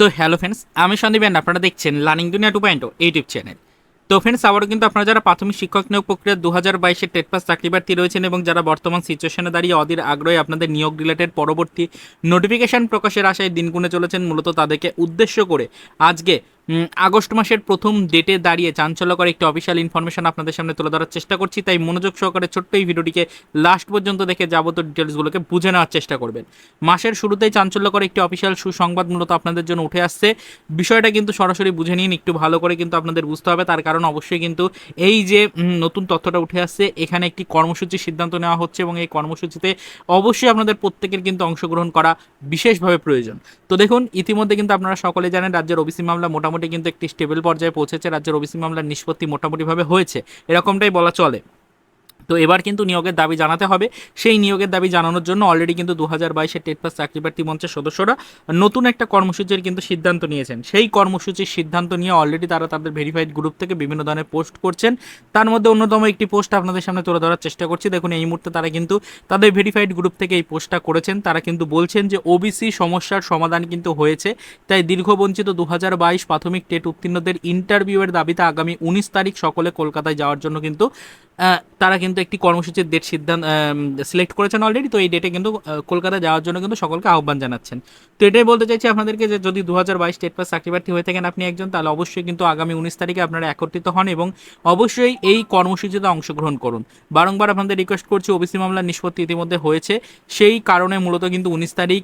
তো hello friends আমি Sandeep and আপনারা দেখছেন learning Duniya two point YouTube channel তো ফ্রেন্ডস আবারও কিন্তু আপনারা যারা প্রাথমিক শিক্ষক নিয়োগ প্রক্রিয়া দু হাজার বাইশের টেট পাস চাকরি প্রার্থী রয়েছেন এবং যারা বর্তমান সিচুয়েশনে দাঁড়িয়ে অধীর আগ্রহে আপনাদের নিয়োগ রিলেটেড পরবর্তী নোটিফিকেশন প্রকাশের আশায় দিন গুনে চলেছেন, মূলত তাদেরকে উদ্দেশ্য করে আজকে আগস্ট মাসের প্রথম ডেটে দাঁড়িয়ে চাঞ্চল্যকর একটি অফিসিয়াল ইনফরমেশন আপনাদের সামনে তুলে ধরার চেষ্টা করছি, তাই মনোযোগ সহকারে ছোট্ট এই ভিডিওটিকে লাস্ট পর্যন্ত দেখে যাবতীয় ডিটেলসগুলোকে বুঝে নেওয়ার চেষ্টা করবেন। মাসের শুরুতেই চাঞ্চল্যকর একটি অফিসিয়াল সুসংবাদ মূলত আপনাদের জন্য উঠে আসছে। বিষয়টা কিন্তু সরাসরি বুঝে নিন, একটু ভালো করে কিন্তু আপনাদের বুঝতে হবে। তার কারণ অবশ্যই কিন্তু এই যে নতুন তথ্যটা উঠে আসছে, এখানে একটি কর্মসূচির সিদ্ধান্ত নেওয়া হচ্ছে এবং এই কর্মসূচিতে অবশ্যই আপনাদের প্রত্যেকের কিন্তু অংশগ্রহণ করা বিশেষভাবে প্রয়োজন। তো দেখুন, ইতিমধ্যে কিন্তু আপনারা সকলে জানেন, রাজ্যের ওবিসি মামলা মোটামুটি কিন্তু একটি স্টেবল পর্যায়ে পৌঁছেছে। রাজ্যের ওবিসি মামলার নিষ্পত্তি মোটামুটিভাবে হয়েছে। এরকমটাই বলা চলে। তো এবার কিন্তু নিয়োগের দাবি জানাতে হবে। সেই নিয়োগের দাবি জানানোর জন্য অলরেডি কিন্তু দু হাজার বাইশের টেট পাস চাকরি প্রার্থী মঞ্চের সদস্যরা নতুন একটা কর্মসূচির কিন্তু সিদ্ধান্ত নিয়েছেন। সেই কর্মসূচির সিদ্ধান্ত নিয়ে অলরেডি তারা তাদের ভেরিফাইড গ্রুপ থেকে বিভিন্ন ধরনের পোস্ট করছেন। তার মধ্যে অন্যতম একটি পোস্ট আপনাদের সামনে তুলে ধরার চেষ্টা করছি। দেখুন, এই মুহূর্তে তারা কিন্তু তাদের ভেরিফাইড গ্রুপ থেকে এই পোস্টটা করেছেন। তারা কিন্তু বলছেন যে ওবিসি সমস্যার সমাধান কিন্তু হয়েছে। তাই দীর্ঘবঞ্চিত দু হাজার বাইশ প্রাথমিক টেট উত্তীর্ণদের ইন্টারভিউয়ের দাবিতে আগামী উনিশ তারিখ সকলে কলকাতায় যাওয়ার জন্য কিন্তু তারা কিন্তু একটি কর্মসূচির ডেট সিদ্ধান্ত সিলেক্ট করেছেন অলরেডি তো এই ডেটে কিন্তু কলকাতা যাওয়ার জন্য কিন্তু সকলকে আহ্বান জানাচ্ছেন। তো এটাই বলতে চাইছি আপনাদেরকে যে যদি দু হাজার বাইশ স্টেট পাস চাকরি প্রার্থী হয়ে থাকেন আপনি একজন, তাহলে অবশ্যই কিন্তু আগামী উনিশ তারিখে আপনারা একত্রিত হন এবং অবশ্যই এই কর্মসূচিতে অংশগ্রহণ করুন। বারংবার আপনাদের রিকোয়েস্ট করছি ওবিসি মামলার নিষ্পত্তি ইতিমধ্যে হয়েছে। সেই কারণে মূলত কিন্তু উনিশ তারিখ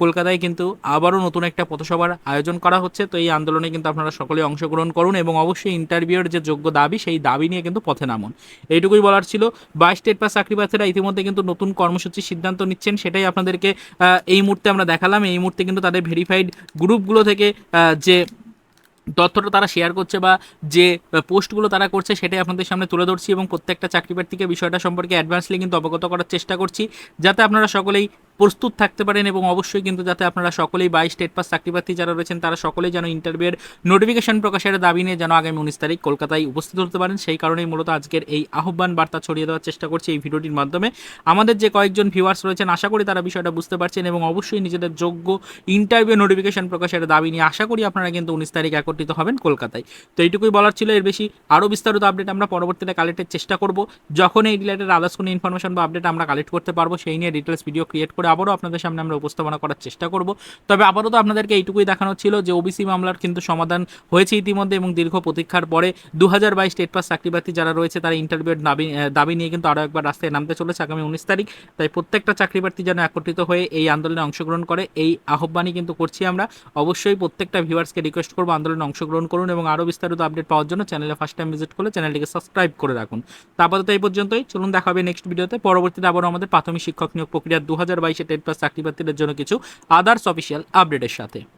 কলকাতায় কিন্তু আবারও নতুন একটা পথসভার আয়োজন করা হচ্ছে। তো এই আন্দোলনে কিন্তু আপনারা সকলে অংশগ্রহণ করুন এবং অবশ্যই ইন্টারভিউয়ের যে যোগ্য দাবি, সেই দাবি নিয়ে কিন্তু পথে নামুন। এইটুকুই বলার ছিল। বাইশ স্টেট পাস চাকরি প্রার্থীরা ইতিমধ্যে কিন্তু নতুন কর্মসূচির সিদ্ধান্ত নিচ্ছেন, সেটাই আপনাদেরকে এই মুহূর্তে আমরা দেখালাম। এই মুহূর্তে কিন্তু তাদের ভেরিফাইড গ্রুপগুলো থেকে যে তথ্যটা তারা শেয়ার করছে বা যে পোস্টগুলো তারা করছে, সেটাই আপনাদের সামনে তুলে ধরছি এবং প্রত্যেকটা চাকরি প্রার্থীকে বিষয়টা সম্পর্কে অ্যাডভান্সলি কিন্তু অবগত করার চেষ্টা করছি। যাতে আপনারা সকলেই প্রস্তুত থাকতে পারেন এবং অবশ্যই কিন্তু যাতে আপনারা সকলেই বাইশ স্টেট পাস চাকরি প্রার্থী যারা রয়েছেন, তারা সকলেই যেন ইন্টারভিউয়ের নোটিফিকেশন প্রকাশের দাবি নিয়ে যেন আগামী উনিশ তারিখ কলকাতায় উপস্থিত হতে পারেন। সেই কারণেই মূলত আজকের এই আহ্বান বার্তা ছড়িয়ে দেওয়ার চেষ্টা করছি এই ভিডিওটির মাধ্যমে। আমাদের যে কয়েকজন ভিউয়ার্স রয়েছেন, আশা করি তারা বিষয়টা বুঝতে পারছেন এবং অবশ্যই নিজেদের যোগ্য ইন্টারভিউ নোটিফিকেশন প্রকাশের দাবি নিয়ে আশা করি আপনারা কিন্তু উনিশ তারিখ একত্রিত হবেন কলকাতায়। তো এইটুকুই বলার ছিল, এর বেশি আরও বিস্তারিত আপডেট আমরা পরবর্তীতে কালেক্টের চেষ্টা করব। যখন এই রিলেটেড আদার্স কোনো ইনফরমেশন বা আপডেট আমরা কালেক্ট করতে পারব, সেই নিয়ে ডিটেলস ভিডিও ক্রিয়েট করে আবারও আপনাদের সামনে আমরা উপস্থাপনা করার চেষ্টা করব। তবে আবারও তো আপনাদেরকে এইটুকুই দেখানো ছিল যে ওবিসি মামলার কিন্তু সমাধান হয়েছে ইতিমধ্যে এবং দীর্ঘ প্রতীক্ষার পরে দু হাজার বাইশ স্টেট পাস চাকরি প্রার্থী যারা রয়েছে তারা ইন্টারভিউর দাবি দাবি নিয়ে কিন্তু আরও একবার রাস্তায় নামতে চলেছে আগামী উনিশ তারিখ। তাই প্রত্যেকটা চাকরি প্রার্থী যেন একত্রিত হয়ে এই আন্দোলনে অংশগ্রহণ করে, এই আহ্বানই কিন্তু করছি আমরা। অবশ্যই প্রত্যেকটা ভিউয়ার্সকে রিকোয়েস্ট করব আন্দোলনে অংশগ্রহণ করুন এবং আরও বিস্তারিত আপডেট পাওয়ার জন্য চ্যানেলে ফার্স্ট টাইম ভিজিট করলে চ্যানেলটিকে সাবস্ক্রাইব করে রাখুন। তা আপাতত এই পর্যন্তই। চলুন দেখা হবে নেক্সট ভিডিওতে পরবর্তীতে আবারও আমাদের প্রাথমিক শিক্ষক নিয়োগ প্রক্রিয়া দু হাজার বাইশ বাইশে টেট পাস চাকরি প্রার্থীদের জন্য কিছু আদার্স অফিসিয়াল আপডেটের সাথে।